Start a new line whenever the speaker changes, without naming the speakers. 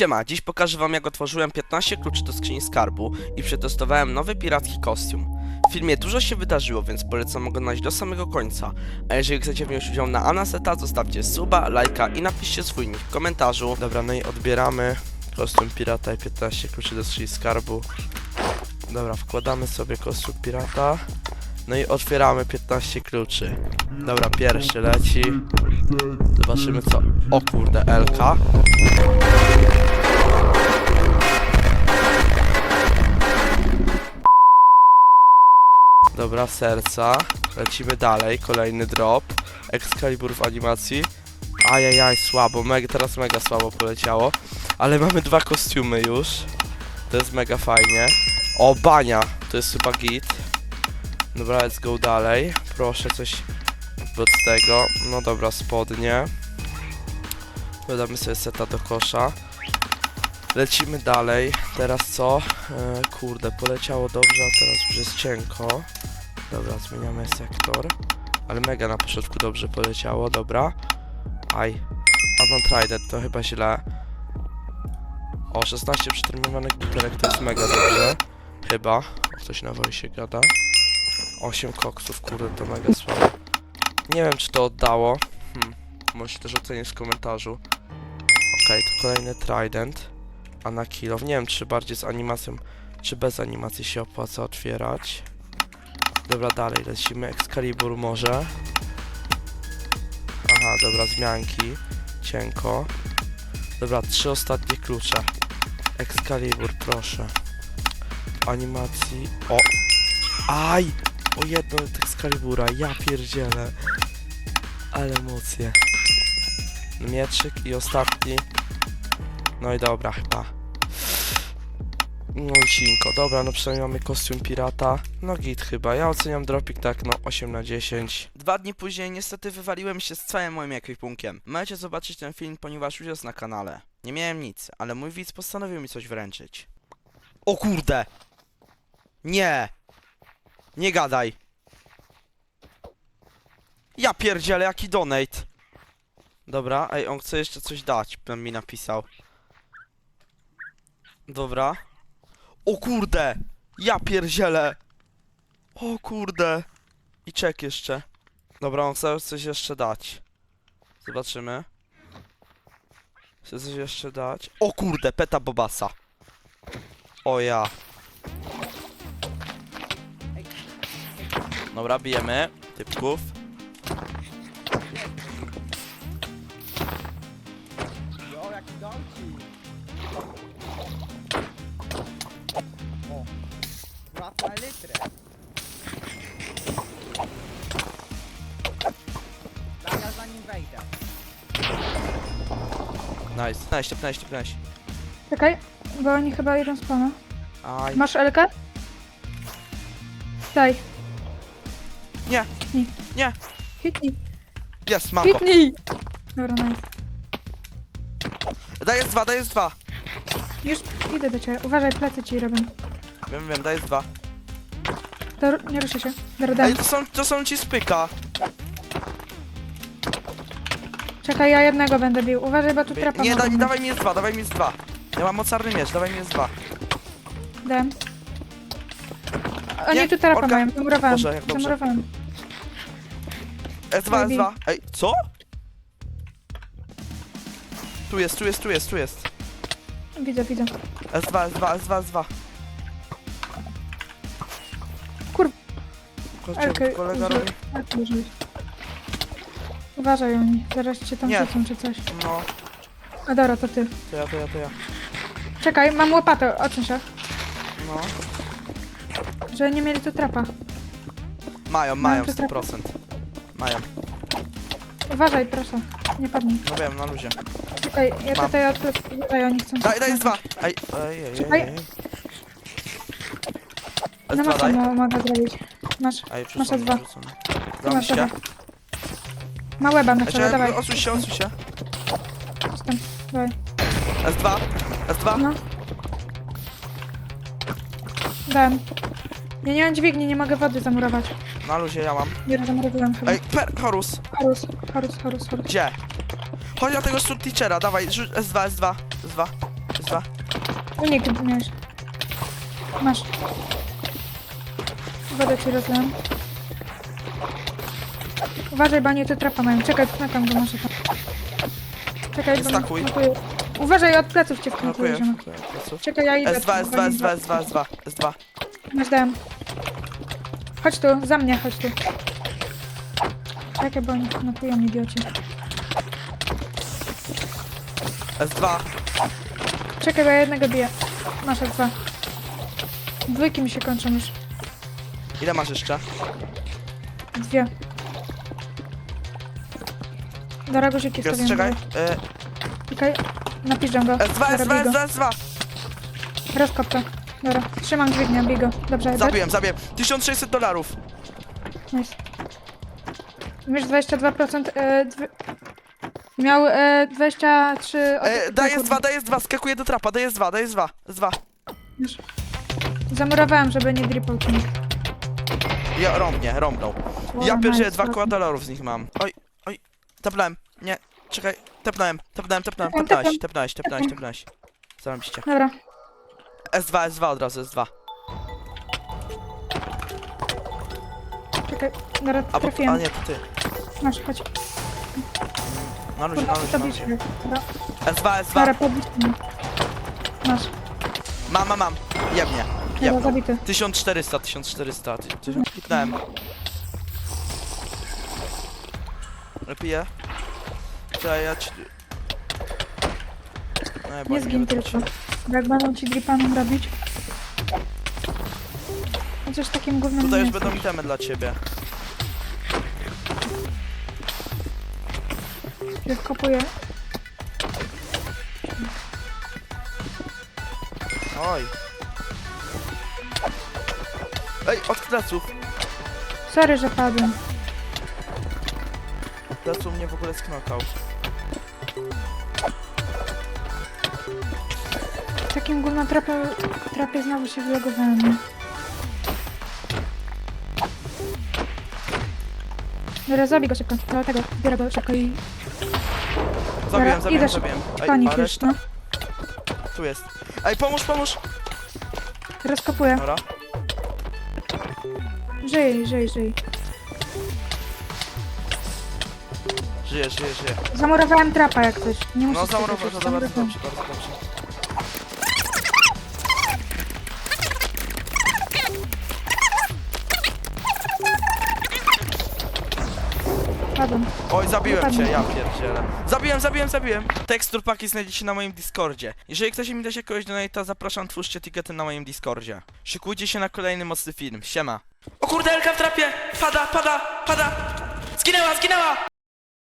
Siema, dziś pokażę wam jak otworzyłem 15 kluczy do skrzyni skarbu i przetestowałem nowy piracki kostium. W filmie dużo się wydarzyło, więc polecam oglądać do samego końca. A jeżeli chcecie wziąć udział na Anaseta, zostawcie suba, lajka i napiszcie swój nick w komentarzu. Dobra, no i odbieramy kostium pirata i 15 kluczy do skrzyni skarbu. Dobra, wkładamy sobie kostium pirata. No i otwieramy 15 kluczy. Dobra, pierwszy leci. Zobaczymy co... O kurde, Elka. Dobra, serca. Lecimy dalej. Kolejny drop. Excalibur w animacji. Ajajaj, słabo. Mega, teraz mega słabo poleciało. Ale mamy dwa kostiumy już. To jest mega fajnie. O, bania. To jest chyba git. Dobra, let's go dalej. Proszę coś od tego. No dobra, spodnie. Dodamy sobie seta do kosza. Lecimy dalej. Teraz co? E, kurde, poleciało dobrze, a teraz już jest cienko. Dobra, zmieniamy sektor. Ale mega na początku dobrze poleciało, dobra. Aj. Adnon Trident, to chyba źle. O, 16 przeterminowanych butelek to jest mega dobrze. Chyba. O, Ktoś na woli się gada. 8 koksów, kurde, to mega słabo. Nie wiem, czy to oddało. Hmm. Możecie też ocenić w komentarzu. Okej, to kolejny Trident. A na kilo. Nie wiem, czy bardziej z animacją, czy bez animacji się opłaca otwierać. Dobra, dalej lecimy. Excalibur może. Aha, dobra, zmianki. Cienko. Dobra, trzy ostatnie klucze. Excalibur, proszę. W animacji... O! Aj! O jedno Excalibura, ja pierdzielę. Ale emocje. Mieczyk i ostatni. No i dobra, chyba. No i. Dobra, no przynajmniej mamy kostium pirata. No git chyba. Ja oceniam dropik tak, no 8 na 10. Dwa dni później niestety wywaliłem się z całym moim ekwipunkiem. Możecie zobaczyć ten film, ponieważ już jest na kanale. Nie miałem nic, ale mój widz postanowił mi coś wręczyć. O kurde! Nie! Nie gadaj! Ja pierdzielę, jaki donate! Dobra, ej, on chce jeszcze coś dać, mi napisał. Dobra. O kurde! Ja pierdzielę! O kurde! I czek jeszcze. Dobra, on chce coś jeszcze dać. Zobaczymy. Chce coś jeszcze dać. O kurde, peta bobasa. O ja. Dobra, bijemy typków.
Na litrę! Zaraz zanim wejdę.
Nice. Nice, nice, nice.
Czekaj, bo oni chyba idą z pana.
Aj.
Masz Elkę? Daj,
Nie,
hitnij.
nie.
Hitnij,
Jest, mam go.
hitnij! Dobra, nice.
Daję dwa, daję dwa.
Już idę do ciebie. Uważaj, plecy ci robią.
Wiem, wiem, daję dwa.
To, nie ruszę się. Dobra, daj.
Ej, to są, to są ci spyka.
Czekaj, ja jednego będę bił. Uważaj, bo tu trapa
Nie,
mogą
da,
być.
dawaj mi jest dwa, dawaj mi jest dwa. Ja mam mocarny miecz, dawaj mi jest dwa.
Dam. Oni
Nie,
tu trapa mają. Zamurowałem.
Boże, jak dobrze.
Zamurowałem.
S2,
Baby.
S2. Ej, co? Tu jest, tu jest, tu jest, tu jest.
Widzę, widzę.
S2, S2, S2, S2.
Kur-
Chodźcie,
Elkę.
kolega robi.
Może być. Uważaj oni. Zaraz cię tam
Nie.
rzucą czy coś.
No,
A dobra, to ty.
to ja, to ja, to ja.
Czekaj, mam łopatę. Odsuń się.
No.
Że nie mieli tu trapa.
Mają, mają,
to trapa.
100%. Mają.
Uważaj, proszę. Nie padnij.
No wiem, na luzie.
Czekaj, ja
Mam.
tutaj od... Tutaj oni chcą...
Daj, daj dwa. Ej, ej, ej, ej,
Czekaj.
ej.
No
S2
masz
daj.
mo mogę zrobić. Masz.
Ej,
masz S2.
przerzucam.
Tu
Dam
masz
się.
Ma łeba na
Ej,
czele, dawaj.
Odsuń się, odsuń się.
Jestem. Dawaj.
S2, S2.
No. Dałem. Ja nie mam dźwigni, nie mogę wody zamurować.
Na luzie ja mam.
Nie zamurowałem chyba.
Ej, per, Horus.
Horus, Horus, Horus, Horus.
Gdzie? Chodź na tego shoot teachera, dawaj, rzuć S2, S2, S2. dwa.
Unik miałeś. Masz. Wodę ci rozlałem. Uważaj, oni tu trapa mają. Czekaj, knakam go może tam. Czekaj, bo
Stakuj.
knokuję. Uważaj, od pleców cię wknokuję, ziomek. Czekaj, ja idę.
S2, S2, S2, S2, S2, S2.
Masz dałem. Chodź tu, za mnie, chodź tu. Czekaj, bo oni knokują, idioci.
S2.
Czekaj, bo ja jednego biję. Masz dwa. Dwójki mi się kończą już.
Ile masz jeszcze?
Dwie. Dobra, guziki stawiam.
czekaj. E,
Czekaj, napiszę go.
S2,
Dobra,
S2,
bij go.
S2, S2.
Rozkop to. Dobra, trzymam dźwignię, bij go. Dobrze,
Zabiłem, zabiłem. 1600 dolarów.
Nice. Wiesz, 22%. E, dwie... Miał e, 23. od-
E,
kurde.
S2, daję S2, skakuję do trapa, daję S2, daję S2, S2.
Już. Zamurowałem, żeby nie dripał ci nikt.
Ja, rąbnie, rąbnął. Ja pierwsze dwa koła dolarów z nich mam. Oj, oj, tepnąłem. Nie, czekaj, tepnąłem, tepnąłem, tepnąłem, tepnąłeś, tepnąłeś, tepnąłeś, tepnąłeś. Zarobiście.
Dobra,
S2, S2 od razu, S2.
czekaj. Dobra,
A, bo, a
trafiłem.
nie, to ty.
Masz, chodź.
Na luzie, na luzie, luzie.
Dobra,
S2, S2.
dobra podbić mnie. Masz.
Mam, mam, mam. Jebnie,
Dobra,
jebną.
zabity.
1400, 1400. ty- ty- Kliknąłem. Piję. Czekaj, ja ci... No, bo
Nie zgin tylko. Bo jak będą ci dripanem robić. Chociaż takim gównem
Tutaj już będą itemy dla ciebie.
Jak kopuję.
Oj. Ej, od pleców.
Sorry, że padłem.
Pleców mnie w ogóle sknokał.
Takim gównem trapie, trapie znowu się wylogowałem. Dobra, zabij go szybko. Do tego, biorę go szybko i...
Zabiłem, zabiłem,
idę
zabiłem. Ej,
Konik
a
już,
reszta?
no.
Tu jest. Ej, pomóż, pomóż!
Rozkopuję.
Dobra.
Żyj, żyj, żyj.
Żyje, żyje, żyje.
Zamurowałem trapa jak coś. Nie muszę
No zamurował, to bardzo
zamurowałem.
dobrze, bardzo dobrze.
Padłem.
Oj, zabiłem cię, ja pierdzielę. Zabiłem, zabiłem, zabiłem. Tekstur paki znajdziecie na moim Discordzie. Jeżeli chcecie mi dać jakiegoś donate'a, zapraszam, twórzcie tikety na moim Discordzie. Szykujcie się na kolejny mocny film. Siema. O kurde, Elka w trapie! Pada, pada, pada! Zginęła, zginęła!